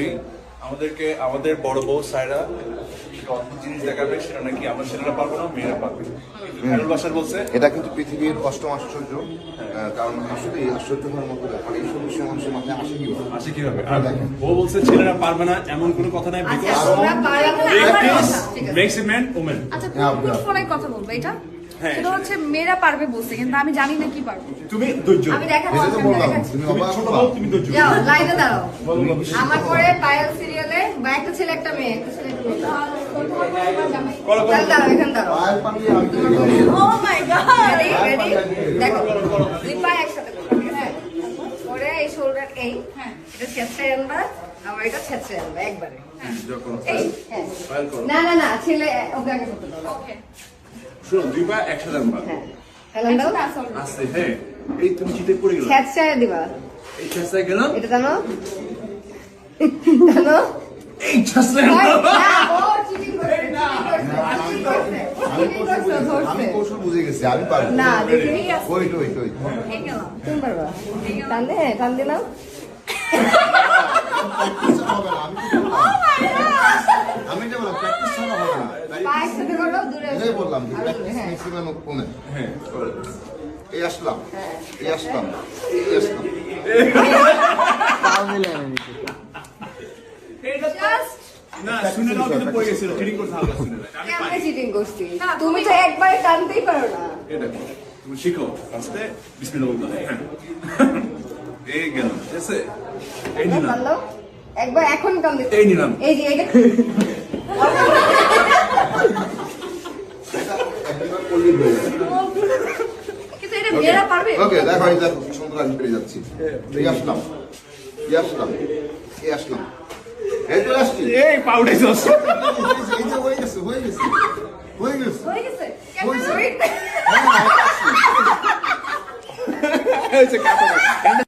বলি আমাদেরকে আমাদের বড় বউ সাইরা একটা অদ্ভুত জিনিস দেখাবে সেটা নাকি আমরা ছেলেরা পারব না মেয়েরা পারবে খায়রুল বাসার বলছে এটা কিন্তু পৃথিবীর অষ্টম আশ্চর্য কারণ আসলে এই আশ্চর্য হওয়ার মতো ব্যাপার এই সব বিষয় মানুষের মাথায় আসে কি আসে কীভাবে? আর ও বলছে ছেলেরা পারবে না এমন কোনো কথা নাই আচ্ছা because. Makes a man women আচ্ছা হ্যাঁ, কোন ফোনে কথা বলব এটা? হ্যাঁ। সেটা হচ্ছে মেয়েরা পারবে বলছে কিন্তু আমি জানি না কি পারব। তুমি ধৈর্য আমি দেখাবো। তুমি ছোট ধৈর্য যাও লাইনে দাঁড়াও। আমার পরে পায়েল সিরিয়ালে বা একটা ছেলে একটা মেয়ে একটা ছেলে একটা মেয়ে। করো করো তাহলে দাঁড়াও এখানে দাঁড়াও। পায়ের পানি আমি তুলে দিলাম। Oh my god ready ready দেখো দুই পা একসাথে করবে, পরে এই শোল্ডার এই হ্যাঁ। এটা ছেঁচড়ে আনবা আবার এটা ছেঁচড়ে আনবা একবারে। যখন এই হ্যাঁ। ফাইল করো। না না না ছেলে ওকে আগে করতে দাও। ওকে শুনো দুই পা একসাথে আনবা হ্যাঁ। আস্তে হ্যাঁ। এই তুমি চিতে পড়ে গেল। ছেঁচড়ে দিবা। এই চেষ্টায় গেলাম। এটা জানো? এই না, আমি কৌশল বুঝে- আমি ধরছে। কৌশল বুঝে গেছি। আমি পারব না গেলাম তুমি পারবা। টান দিলাম প্র্যাকটিস হবে না আমি তো বললাম। আমি এটা বললাম প্র্যাকটিস ছাড়া হবে না তাই পা একসাথে করো দূরে এটাই বললাম যে আরও দূরে, প্র্যাকটিস হ্যাঁ। ম্যাক্সিমাম কমে হ্যাঁ এই আসলাম এই আসলাম এই আসলাম। না শুনে নাও কিন্তু পড়ে গেছিল চিটিং করতে হালকা শুনে নাও। আমি চিটিং করছি? তুমি তো একবারে টানতেই পারো না। এটা তুমি শিখো আস্তে বিসমিল্লাহ বলতে হয় হ্যাঁ। এই গেল ঠিক এই নিলাম। একবার এখন টান দিতে এই নিলাম। এই যে এটা করলেই হয়ে যাবে ওকে দেখো এই দেখো সুন্দর আমি পেরে যাচ্ছি। এই আসলাম এই আসলাম এই আসলাম। এই তো আসছি। এই পাউডার সস এই হয়ে গেছে হয়ে গেছে হয়ে গেছে। হয়ে হ্যাঁ, আমি